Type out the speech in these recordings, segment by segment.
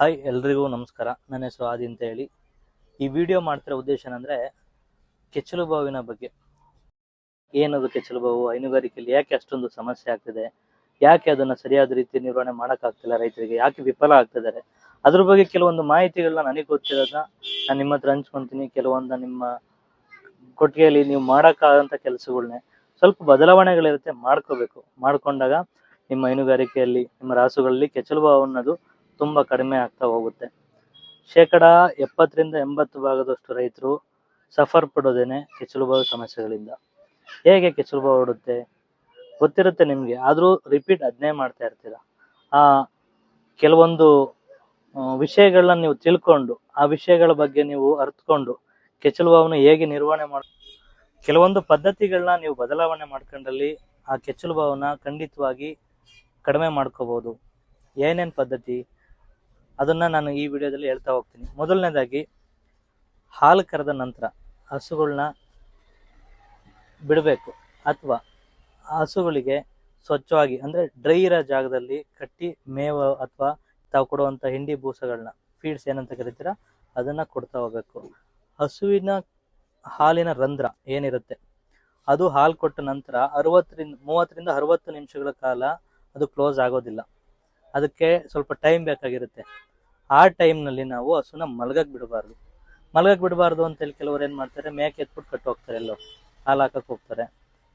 Hi, ಎಲ್ರಿಗೂ ನಮಸ್ಕಾರ. ನನ್ನ ಹೆಸರು ಆದಿ ಅಂತ ಹೇಳಿ. ಈ ವಿಡಿಯೋ ಮಾಡ್ತಿರೋ ಉದ್ದೇಶ ಏನಂದ್ರೆ, ಕೆಚ್ಚಲು ಬಾವಿನ ಬಗ್ಗೆ. ಏನದು ಕೆಚ್ಚಲು ಬಾವು? ಹೈನುಗಾರಿಕೆಯಲ್ಲಿ ಯಾಕೆ ಅಷ್ಟೊಂದು ಸಮಸ್ಯೆ ಆಗ್ತಿದೆ? ಯಾಕೆ ಅದನ್ನ ಸರಿಯಾದ ರೀತಿ ನಿರ್ವಹಣೆ ಮಾಡೋಕ್ಕಾಗ್ತಿಲ್ಲ ರೈತರಿಗೆ? ಯಾಕೆ ವಿಫಲ ಆಗ್ತಿದ್ದಾರೆ? ಅದ್ರ ಬಗ್ಗೆ ಕೆಲವೊಂದು ಮಾಹಿತಿಗಳನ್ನ ನನಗೆ ಗೊತ್ತಿರೋದನ್ನ ನಾನು ನಿಮ್ಮ ಹತ್ರ ಹಂಚ್ಕೊತೀನಿ. ಕೆಲವೊಂದು ನಿಮ್ಮ ಕೊಟ್ಟಿಗೆಯಲ್ಲಿ ನೀವು ಮಾಡೋಕ್ಕಾಗಂಥ ಕೆಲಸಗಳನ್ನೇ ಸ್ವಲ್ಪ ಬದಲಾವಣೆಗಳಿರುತ್ತೆ, ಮಾಡ್ಕೋಬೇಕು. ಮಾಡ್ಕೊಂಡಾಗ ನಿಮ್ಮ ಹೈನುಗಾರಿಕೆಯಲ್ಲಿ, ನಿಮ್ಮ ರಾಸುಗಳಲ್ಲಿ ಕೆಚ್ಚಲು ಬಾವು ಅನ್ನೋದು ತುಂಬಾ ಕಡಿಮೆ ಆಗ್ತಾ ಹೋಗುತ್ತೆ. ಶೇಕಡ ಎಪ್ಪತ್ತರಿಂದ ಎಂಬತ್ತು ಭಾಗದಷ್ಟು ರೈತರು ಸಫರ್ ಪಡೋದೇನೆ ಕೆಚ್ಚಲು ಬಾವು ಸಮಸ್ಯೆಗಳಿಂದ. ಹೇಗೆ ಕೆಚ್ಚಲು ಬಾವು ಓಡುತ್ತೆ? ಗೊತ್ತಿರುತ್ತೆ ನಿಮಗೆ, ಆದರೂ ರಿಪೀಟ್ ಅದನ್ನೇ ಮಾಡ್ತಾ ಇರ್ತೀರ? ಆ, ಕೆಲವೊಂದು ವಿಷಯಗಳನ್ನ ನೀವು ತಿಳ್ಕೊಂಡು, ಆ ವಿಷಯಗಳ ಬಗ್ಗೆ ನೀವು ಅರ್ಥಕೊಂಡು ಕೆಚ್ಚಲು ಬಾವನ್ನ ಹೇಗೆ ನಿರ್ವಹಣೆ ಮಾಡ, ಕೆಲವೊಂದು ಪದ್ಧತಿಗಳನ್ನ ನೀವು ಬದಲಾವಣೆ ಮಾಡ್ಕೊಂಡಲ್ಲಿ ಆ ಕೆಚ್ಚಲುಬಾವನ್ನ ಖಂಡಿತವಾಗಿ ಕಡಿಮೆ ಮಾಡ್ಕೋಬಹುದು ಏನೇನು ಪದ್ಧತಿ? ಅದನ್ನ ನಾನು ಈ ವಿಡಿಯೋದಲ್ಲಿ ಹೇಳ್ತಾ ಹೋಗ್ತೀನಿ. ಮೊದಲನೇದಾಗಿ, ಹಾಲು ಕರೆದ ನಂತರ ಹಸುಗಳನ್ನ ಬಿಡಬೇಕು ಅಥವಾ ಹಸುಗಳಿಗೆ ಸ್ವಚ್ಛವಾಗಿ, ಅಂದರೆ ಡ್ರೈ ಇರೋ ಜಾಗದಲ್ಲಿ ಕಟ್ಟಿ ಮೇವು ಅಥವಾ ತಾವು ಕೊಡುವಂಥ ಹಿಂಡಿ ಬೂಸಗಳನ್ನ ಫೀಡ್ಸ್ ಏನಂತ ಕರಿತೀರ, ಅದನ್ನು ಕೊಡ್ತಾ ಹೋಗಬೇಕು. ಹಸುವಿನ ಹಾಲಿನ ರಂಧ್ರ ಏನಿರುತ್ತೆ? ಅದು ಹಾಲು ಕೊಟ್ಟ ನಂತರ ಅರವತ್ತರಿಂದ, ಮೂವತ್ತರಿಂದ ಅರವತ್ತು ನಿಮಿಷಗಳ ಕಾಲ ಅದು ಕ್ಲೋಸ್ ಆಗೋದಿಲ್ಲ. ಅದಕ್ಕೆ ಸ್ವಲ್ಪ ಟೈಮ್ ಬೇಕಾಗಿರುತ್ತೆ. ಆ ಟೈಮ್ನಲ್ಲಿ ನಾವು ಹಸುನ ಮಲಗಕ್ ಬಿಡಬಾರ್ದು. ಮಲಗಕ್ ಬಿಡಬಾರ್ದು ಅಂತೇಳಿ ಕೆಲವರು ಏನು ಮಾಡ್ತಾರೆ, ಮೇಕೆ ಎತ್ಬಿಟ್ಟು ಕಟ್ಟು ಹೋಗ್ತಾರೆ ಎಲ್ಲೋ. ಹಾಲು ಹಾಕಕ್ ಹೋಗ್ತಾರೆ,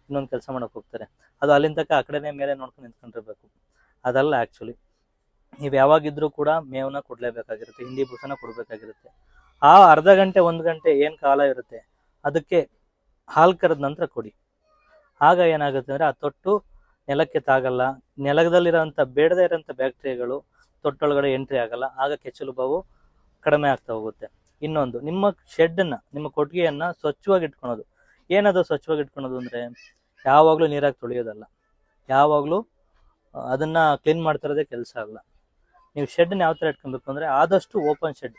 ಇನ್ನೊಂದು ಕೆಲಸ ಮಾಡೋಕೆ ಹೋಗ್ತಾರೆ. ಅದು ಅಲ್ಲಿಂದ ಆ ಕಡೆನೇ ಮೇಲೆ ನೋಡ್ಕೊಂಡು ನಿಂತ್ಕೊಂಡಿರ್ಬೇಕು. ಅದಲ್ಲ ಆಕ್ಚುಲಿ ನೀವು ಯಾವಾಗಿದ್ರೂ ಕೂಡ ಮೇವನ್ನ ಕೊಡ್ಲೇಬೇಕಾಗಿರುತ್ತೆ, ಹಿಂಡಿ ಬೂಸನ ಕೊಡ್ಬೇಕಾಗಿರುತ್ತೆ. ಆ ಅರ್ಧ ಗಂಟೆ, ಒಂದು ಗಂಟೆ ಏನು ಕಾಲ ಇರುತ್ತೆ, ಅದಕ್ಕೆ ಹಾಲು ಕರೆದ ನಂತರ ಕೊಡಿ. ಆಗ ಏನಾಗುತ್ತೆ ಅಂದ್ರೆ ಆ ತೊಟ್ಟು ನೆಲಕ್ಕೆ ತಾಗಲ್ಲ. ನೆಲದಲ್ಲಿರೋಂಥ ಬೇಡದೇ ಇರೋಂಥ ಬ್ಯಾಕ್ಟೀರಿಯಾಗಳು ತೊಟ್ಟೊಳಗಡೆ ಎಂಟ್ರಿ ಆಗಲ್ಲ. ಆಗ ಕೆಚ್ಚಲು ಬಾವು ಕಡಿಮೆ ಆಗ್ತಾ ಹೋಗುತ್ತೆ. ಇನ್ನೊಂದು, ನಿಮ್ಮ ಶೆಡ್ಡನ್ನು ನಿಮ್ಮ ಕೊಟ್ಟಿಗೆಯನ್ನ ಸ್ವಚ್ಛವಾಗಿ ಇಟ್ಕೊಳೋದು. ಏನದು ಸ್ವಚ್ಛವಾಗಿ ಇಟ್ಕೊಳೋದು ಅಂದ್ರೆ ಯಾವಾಗಲೂ ನೀರಾಗಿ ತೊಳೆಯೋದಲ್ಲ. ಯಾವಾಗಲೂ ಅದನ್ನು ಕ್ಲೀನ್ ಮಾಡ್ತಿರೋದೇ ಕೆಲಸ ಅಲ್ಲ. ನೀವು ಶೆಡ್ನ ಯಾವ ಥರ ಇಟ್ಕೊಬೇಕು ಅಂದ್ರೆ ಆದಷ್ಟು ಓಪನ್ ಶೆಡ್.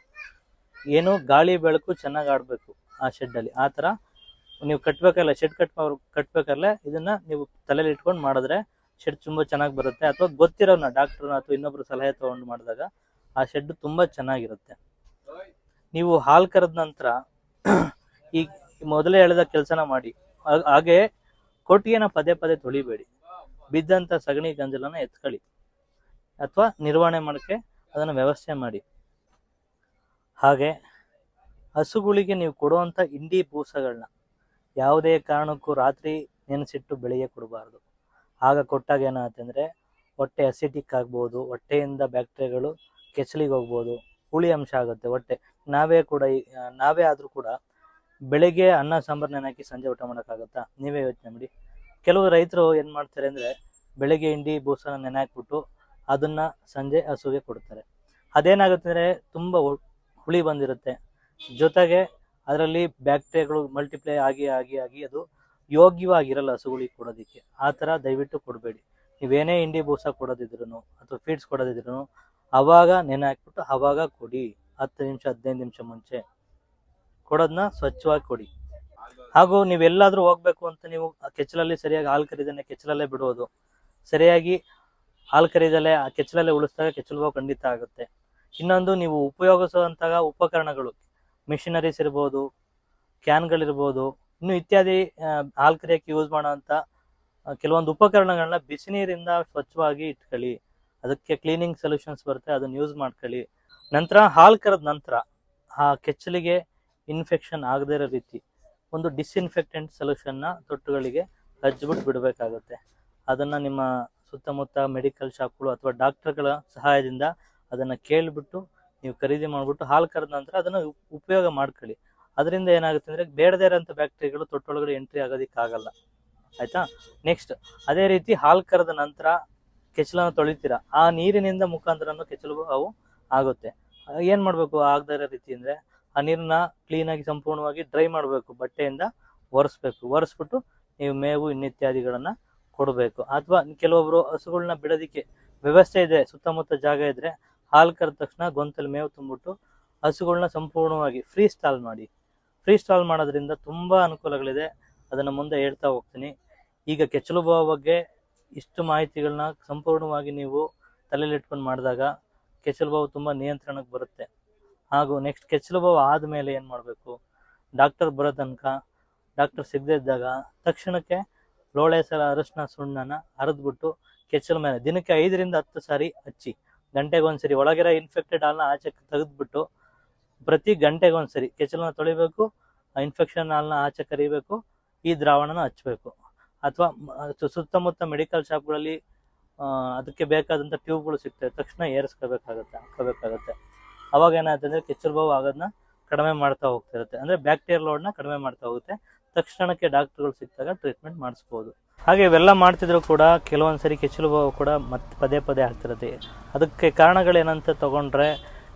ಏನು ಗಾಳಿ ಬೆಳಕು ಚೆನ್ನಾಗಿ ಆಡಬೇಕು ಆ ಶೆಡ್ ಅಲ್ಲಿ ಆ ತರ ನೀವು ಕಟ್ಬೇಕಲ್ಲ ಶೆಡ್ ಕಟ್ ಕಟ್ಬೇಕಲ್ಲ, ಇದನ್ನ ನೀವು ತಲೆಯಲ್ಲಿ ಇಟ್ಕೊಂಡು ಮಾಡಿದ್ರೆ ಶೆಡ್ ತುಂಬಾ ಚೆನ್ನಾಗಿ ಬರುತ್ತೆ. ಅಥವಾ ಗೊತ್ತಿರೋನ ಡಾಕ್ಟರ್ನ ಅಥವಾ ಇನ್ನೊಬ್ರು ಸಲಹೆ ತಗೊಂಡು ಮಾಡಿದಾಗ ಆ ಶೆಡ್ ತುಂಬಾ ಚೆನ್ನಾಗಿರುತ್ತೆ. ನೀವು ಹಾಲ್ ಕರೆದ ನಂತರ ಈ ಮೊದಲೇ ಹೇಳಿದ ಕೆಲಸನ ಮಾಡಿ. ಹಾಗ್- ಕೊಟ್ಟಿಗೆನ ಪದೇ ಪದೇ ತೊಳಿಬೇಡಿ. ಬಿದ್ದಂತ ಸಗಣಿ ಗಂಜಲನ ಎತ್ಕೊಳ್ಳಿ. ಅಥವಾ ನಿರ್ವಹಣೆ ಮಾಡಕ್ಕೆ ಅದನ್ನ ವ್ಯವಸ್ಥೆ ಮಾಡಿ. ಹಾಗೆ ಹಸುಗಳಿಗೆ ನೀವು ಕೊಡುವಂತ ಇಂಡಿ ಬೂಸಗಳನ್ನ ಯಾವುದೇ ಕಾರಣಕ್ಕೂ ರಾತ್ರಿ ನೆನೆಸಿಟ್ಟು ಬೆಳಿಗ್ಗೆ ಕೊಡಬಾರ್ದು. ಆಗ ಕೊಟ್ಟಾಗ ಏನಾಗುತ್ತೆ ಹೊಟ್ಟೆ ಅಸಿಟಿಕ್ ಆಗ್ಬೋದು, ಹೊಟ್ಟೆಯಿಂದ ಬ್ಯಾಕ್ಟೀರಿಯಾಗಳು ಕೆಚ್ಚಲಿಗೆ ಹೋಗ್ಬೋದು, ಹುಳಿ ಅಂಶ ಆಗುತ್ತೆ ಹೊಟ್ಟೆ. ನಾವೇ ಕೂಡ ನಾವೇ ಆದರೂ ಕೂಡ ಬೆಳಿಗ್ಗೆ ಅನ್ನ ಸಾಂಬಾರ್ ನೆನಾಕಿ ಸಂಜೆ ಊಟ ಮಾಡೋಕ್ಕಾಗತ್ತಾ? ನೀವೇ ಯೋಚನೆ ಮಾಡಿ. ಕೆಲವು ರೈತರು ಏನು ಮಾಡ್ತಾರೆ ಅಂದರೆ ಬೆಳಿಗ್ಗೆ ಹಿಂಡಿ, ಬೂಸನ ನೆನಾಕ್ಬಿಟ್ಟು ಅದನ್ನು ಸಂಜೆ ಹಸುಗೆ ಕೊಡ್ತಾರೆ. ಅದೇನಾಗುತ್ತೆ ಅಂದರೆ ತುಂಬ ಹುಳಿ ಬಂದಿರುತ್ತೆ. ಜೊತೆಗೆ ಅದರಲ್ಲಿ ಬ್ಯಾಕ್ಟೀರಿಯಾಗಳು ಮಲ್ಟಿಪ್ಲೈ ಆಗಿ ಆಗಿ ಆಗಿ ಅದು ಯೋಗ್ಯವಾಗಿರಲ್ಲ ಹಸುಗಳಿಗೆ ಕೊಡೋದಕ್ಕೆ. ಆ ಥರ ದಯವಿಟ್ಟು ಕೊಡಬೇಡಿ. ನೀವೇನೇ ಹಿಂಡಿ ಬೂಸ ಕೊಡೋದಿದ್ರು ಅಥವಾ ಫೀಡ್ಸ್ ಕೊಡೋದಿದ್ರು ಅವಾಗ ನೆನೆ ಹಾಕ್ಬಿಟ್ಟು ಅವಾಗ ಕೊಡಿ. ಹತ್ತು ನಿಮಿಷ, ಹದಿನೈದು ನಿಮಿಷ ಮುಂಚೆ ಕೊಡೋದನ್ನ ಸ್ವಚ್ಛವಾಗಿ ಕೊಡಿ. ಹಾಗೂ ನೀವೆಲ್ಲಾದರೂ ಹೋಗ್ಬೇಕು ಅಂತ ನೀವು ಕೆಚ್ಚಲಲ್ಲಿ ಸರಿಯಾಗಿ ಹಾಲು ಕರಿದನೆ ಕೆಚ್ಚಲಲ್ಲೇ ಬಿಡೋದು. ಸರಿಯಾಗಿ ಹಾಲು ಕರಿದಲೆ, ಆ ಕೆಚ್ಚಲಲ್ಲೇ ಉಳಿಸಿದಾಗ ಕೆಚ್ಚಲು ಬಾವು ಖಂಡಿತ ಆಗುತ್ತೆ. ಇನ್ನೊಂದು, ನೀವು ಉಪಯೋಗಿಸುವಂತಹ ಉಪಕರಣಗಳು ಮಿಷಿನರೀಸ್ ಇರ್ಬೋದು ಕ್ಯಾನ್ಗಳಿರ್ಬೋದು ಇನ್ನು ಇತ್ಯಾದಿ ಆ, ಹಾಲು ಕರಿಯಕ್ಕೆ ಯೂಸ್ ಮಾಡೋವಂಥ ಕೆಲವೊಂದು ಉಪಕರಣಗಳನ್ನ ಬಿಸಿ ನೀರಿಂದ ಸ್ವಚ್ಛವಾಗಿ ಇಟ್ಕೊಳ್ಳಿ. ಅದಕ್ಕೆ ಕ್ಲೀನಿಂಗ್ ಸೊಲ್ಯೂಷನ್ಸ್ ಬರುತ್ತೆ ಅದನ್ನು ಯೂಸ್ ಮಾಡ್ಕೊಳ್ಳಿ. ನಂತರ ಹಾಲು ಕರೆದ ನಂತರ ಆ ಕೆಚ್ಚಲಿಗೆ ಇನ್ಫೆಕ್ಷನ್ ಆಗದೇ ಇರೋ ರೀತಿ ಒಂದು ಡಿಸ್ಇನ್ಫೆಕ್ಟೆಂಟ್ ಸೊಲ್ಯೂಷನ್ನ ತೊಟ್ಟುಗಳಿಗೆ ಹಚ್ಬಿಟ್ಟು ಬಿಡಬೇಕಾಗುತ್ತೆ. ಅದನ್ನು ನಿಮ್ಮ ಸುತ್ತಮುತ್ತ ಮೆಡಿಕಲ್ ಶಾಪ್ಗಳು ಅಥವಾ ಡಾಕ್ಟರ್ಗಳ ಸಹಾಯದಿಂದ ಅದನ್ನು ಕೇಳಿಬಿಟ್ಟು ನೀವು ಖರೀದಿ ಮಾಡ್ಬಿಟ್ಟು ಹಾಲು ಕರೆದ ನಂತರ ಅದನ್ನ ಉಪಯೋಗ ಮಾಡ್ಕೊಳ್ಳಿ. ಅದರಿಂದ ಏನಾಗುತ್ತೆ ಅಂದ್ರೆ ಬೇಡದೇ ಇರೋಂಥ ಬ್ಯಾಕ್ಟೀರಿಯಾಗಳು ತೊಟ್ಟೊಳಗಡೆ ಎಂಟ್ರಿ ಆಗೋದಿಕ್ಕೆ ಆಗಲ್ಲ ಆಯ್ತಾ? ನೆಕ್ಸ್ಟ್ ಅದೇ ರೀತಿ ಹಾಲು ಕರೆದ ನಂತರ ಕೆಚ್ಚಲನ್ನು ತೊಳಿತೀರಾ? ಆ ನೀರಿನಿಂದ ಮುಖಾಂತರನೂ ಕೆಚ್ಚಲು ಅವು ಆಗುತ್ತೆ. ಏನು ಮಾಡಬೇಕು ಆಗದೇ ಇರೋ ರೀತಿ ಅಂದ್ರೆ ಆ ನೀರನ್ನ ಕ್ಲೀನ್ ಆಗಿ ಸಂಪೂರ್ಣವಾಗಿ ಡ್ರೈ ಮಾಡಬೇಕು, ಬಟ್ಟೆಯಿಂದ ಒರೆಸ್ಬೇಕು. ಒರೆಸ್ಬಿಟ್ಟು ನೀವು ಮೇವು ಇನ್ನಿತ್ಯಾದಿಗಳನ್ನು ಕೊಡಬೇಕು. ಅಥವಾ ಕೆಲವೊಬ್ಬರು ಹಸುಗಳನ್ನ ಬಿಡೋದಿಕ್ಕೆ ವ್ಯವಸ್ಥೆ ಇದೆ, ಸುತ್ತಮುತ್ತ ಜಾಗ ಇದ್ರೆ ಹಾಲು ಕರೆದ ತಕ್ಷಣ ಗೊಂತಲ್ಲಿ ಮೇವು ತುಂಬಿಟ್ಟು ಹಸುಗಳನ್ನ ಸಂಪೂರ್ಣವಾಗಿ ಫ್ರೀ ಸ್ಟಾಲ್ ಮಾಡಿ. ಫ್ರೀ ಸ್ಟಾಲ್ ಮಾಡೋದ್ರಿಂದ ತುಂಬ ಅನುಕೂಲಗಳಿದೆ. ಅದನ್ನು ಮುಂದೆ ಹೇಳ್ತಾ ಹೋಗ್ತೀನಿ. ಈಗ ಕೆಚ್ಚಲು ಬಗ್ಗೆ ಇಷ್ಟು ಮಾಹಿತಿಗಳನ್ನ ಸಂಪೂರ್ಣವಾಗಿ ನೀವು ತಲೆಯಲ್ಲಿಟ್ಕೊಂಡು ಮಾಡಿದಾಗ ಕೆಚ್ಚಲು ಬಾವು ತುಂಬ ನಿಯಂತ್ರಣಕ್ಕೆ ಬರುತ್ತೆ. ಹಾಗೂ ನೆಕ್ಸ್ಟ್ ಕೆಚ್ಚಲು ಬಾವು ಆದಮೇಲೆ ಏನು ಮಾಡಬೇಕು? ಡಾಕ್ಟರ್ ಬರೋ ತನಕ ಡಾಕ್ಟರ್ ಸಿಗದೇ ಇದ್ದಾಗ ತಕ್ಷಣಕ್ಕೆ ಲೋಳೆ ಸಲ ಅರಶಿನ ಸುಣ್ಣನ ಹರಿದ್ಬಿಟ್ಟು ಕೆಚ್ಚಲು ಮೇಲೆ ದಿನಕ್ಕೆ ಐದರಿಂದ ಹತ್ತು ಸಾರಿ ಹಚ್ಚಿ. ಗಂಟೆಗೆ ಒಂದ್ಸರಿ. ಒಳಗಿರೋ ಇನ್ಫೆಕ್ಟೆಡ್ ಹಾಲ್ನ ಆಚೆ ತೆಗೆದ್ಬಿಟ್ಟು ಪ್ರತಿ ಗಂಟೆಗೊಂದ್ಸರಿ ಕೆಚ್ಚಲನ್ನ ತೊಳಿಬೇಕು ಇನ್ಫೆಕ್ಷನ್ ಹಾಲ್ನ ಆಚೆ ಕರಿಬೇಕು, ಈ ದ್ರಾವಣನ ಹಚ್ಚಬೇಕು ಅಥವಾ ಸುತ್ತಮುತ್ತ ಮೆಡಿಕಲ್ ಶಾಪ್ಗಳಲ್ಲಿ ಅದಕ್ಕೆ ಬೇಕಾದಂಥ ಟ್ಯೂಬ್ಗಳು ಸಿಗ್ತವೆ. ತಕ್ಷಣ ಏರಿಸ್ಕೋಬೇಕಾಗತ್ತೆ ಹಾಕೋಬೇಕಾಗತ್ತೆ ಅವಾಗ ಏನಾಯ್ತು ಅಂದರೆ ಕೆಚ್ಚಲು ಬಾವು ಆಗೋದನ್ನ ಕಡಿಮೆ ಮಾಡ್ತಾ ಹೋಗ್ತಿರುತ್ತೆ. ಅಂದರೆ ಬ್ಯಾಕ್ಟೀರಿಯಲ್ ಲೋಡ್ನ ಕಡಿಮೆ ಮಾಡ್ತಾ ಹೋಗುತ್ತೆ. ತಕ್ಷಣಕ್ಕೆ ಡಾಕ್ಟರ್ಗಳು ಸಿಕ್ಕಾಗ ಟ್ರೀಟ್ಮೆಂಟ್ ಮಾಡಿಸ್ಬೋದು. ಹಾಗೆ ಇವೆಲ್ಲ ಮಾಡ್ತಿದ್ರು ಕೂಡ ಕೆಲವೊಂದು ಸರಿ ಕೆಚ್ಚಲು ಕೂಡ ಮತ್ತೆ ಪದೇ ಪದೇ ಆಗ್ತಿರುತ್ತೆ. ಅದಕ್ಕೆ ಕಾರಣಗಳೇನಂತ ತಗೊಂಡ್ರೆ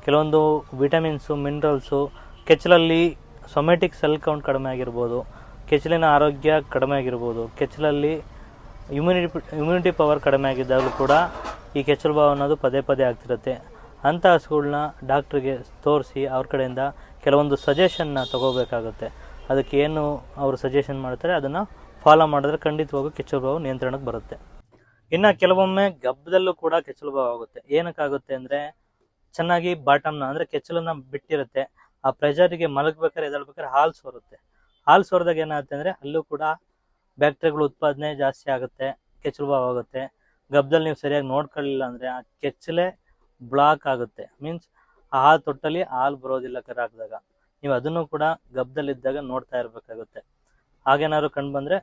ಕೆಲವೊಂದು ವಿಟಮಿನ್ಸು, ಮಿನರಲ್ಸು, ಕೆಚ್ಚಲಲ್ಲಿ ಸೊಮೆಟಿಕ್ ಸೆಲ್ ಕೌಂಟ್ ಕಡಿಮೆ ಆಗಿರ್ಬೋದು, ಕೆಚ್ಚಲಿನ ಆರೋಗ್ಯ ಕಡಿಮೆ ಆಗಿರ್ಬೋದು, ಕೆಚ್ಚಲಲ್ಲಿ ಇಮ್ಯುನಿಟಿ ಇಮ್ಯುನಿಟಿ ಪವರ್ ಕಡಿಮೆ ಆಗಿದ್ದಾಗಲೂ ಕೂಡ ಈ ಕೆಚ್ಚಲು ಬಾವು ಅನ್ನೋದು ಪದೇ ಪದೇ ಆಗ್ತಿರುತ್ತೆ. ಅಂಥ ಹಸುಗಳನ್ನ ಡಾಕ್ಟ್ರಿಗೆ ತೋರಿಸಿ ಅವ್ರ ಕಡೆಯಿಂದ ಕೆಲವೊಂದು ಸಜೆಷನ್ನ ತಗೋಬೇಕಾಗುತ್ತೆ. ಅದಕ್ಕೆ ಏನು ಅವರು ಸಜೆಷನ್ ಮಾಡ್ತಾರೆ, ಅದನ್ನು ಫಾಲೋ ಮಾಡಿದ್ರೆ ಖಂಡಿತವಾಗೂ ಕೆಚ್ಚಲು ಭಾವ ನಿಯಂತ್ರಣಕ್ಕೆ ಬರುತ್ತೆ. ಇನ್ನು ಕೆಲವೊಮ್ಮೆ ಗಬ್ಬದಲ್ಲೂ ಕೂಡ ಕೆಚ್ಚಲು ಭಾವ ಆಗುತ್ತೆ. ಏನಕ್ಕಾಗುತ್ತೆ ಅಂದರೆ ಚೆನ್ನಾಗಿ ಬಾಟಮ್ನ ಅಂದರೆ ಕೆಚ್ಚಲನ್ನ ಬಿಟ್ಟಿರುತ್ತೆ. ಆ ಪ್ರೆಷರಿಗೆ ಮಲಗಬೇಕಾದ್ರೆ ಎದಳ್ಬೇಕಾದ್ರೆ ಹಾಲು ಸೋರುತ್ತೆ. ಹಾಲು ಸೋರಿದಾಗ ಏನಾಗುತ್ತೆ ಅಂದರೆ ಅಲ್ಲೂ ಕೂಡ ಬ್ಯಾಕ್ಟೀರಿಯಾಗಳು ಉತ್ಪಾದನೆ ಜಾಸ್ತಿ ಆಗುತ್ತೆ ಕೆಚ್ಚಲು ಭಾವ ಆಗುತ್ತೆ. ಗಬ್ಬದಲ್ಲಿ ನೀವು ಸರಿಯಾಗಿ ನೋಡ್ಕೊಳ್ಳಿಲ್ಲ ಅಂದರೆ ಆ ಕೆಚ್ಚಲೇ ಬ್ಲಾಕ್ ಆಗುತ್ತೆ. ಮೀನ್ಸ್ ಆ ತೊಟ್ಟಲ್ಲಿ ಹಾಲು ಬರೋದಿಲ್ಲ ಕರೆ ಹಾಕಿದಾಗ ನೀವು ಅದನ್ನು ಕೂಡ ಗಬ್ದಲ್ಲಿದ್ದಾಗ ನೋಡ್ತಾ ಇರಬೇಕಾಗುತ್ತೆ. ಹಾಗೇನಾದ್ರು ಕಂಡು ಬಂದರೆ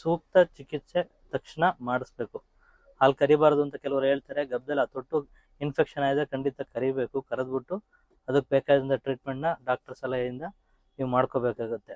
ಸೂಕ್ತ ಚಿಕಿತ್ಸೆ ತಕ್ಷಣ ಮಾಡಿಸ್ಬೇಕು. ಹಾಲು ಕರಿಬಾರದು ಅಂತ ಕೆಲವರು ಹೇಳ್ತಾರೆ ಗಬ್ದಲ್ಲಿ ತೊಟ್ಟು ಇನ್ಫೆಕ್ಷನ್ ಆಗಿದೆ ಖಂಡಿತ ಕರಿಬೇಕು, ಕರೆದ್ಬಿಟ್ಟು ಅದಕ್ಕೆ ಬೇಕಾದಂಥ ಟ್ರೀಟ್ಮೆಂಟ್ನ ಡಾಕ್ಟರ್ ಸಲಹೆಯಿಂದ ನೀವು ಮಾಡ್ಕೋಬೇಕಾಗುತ್ತೆ.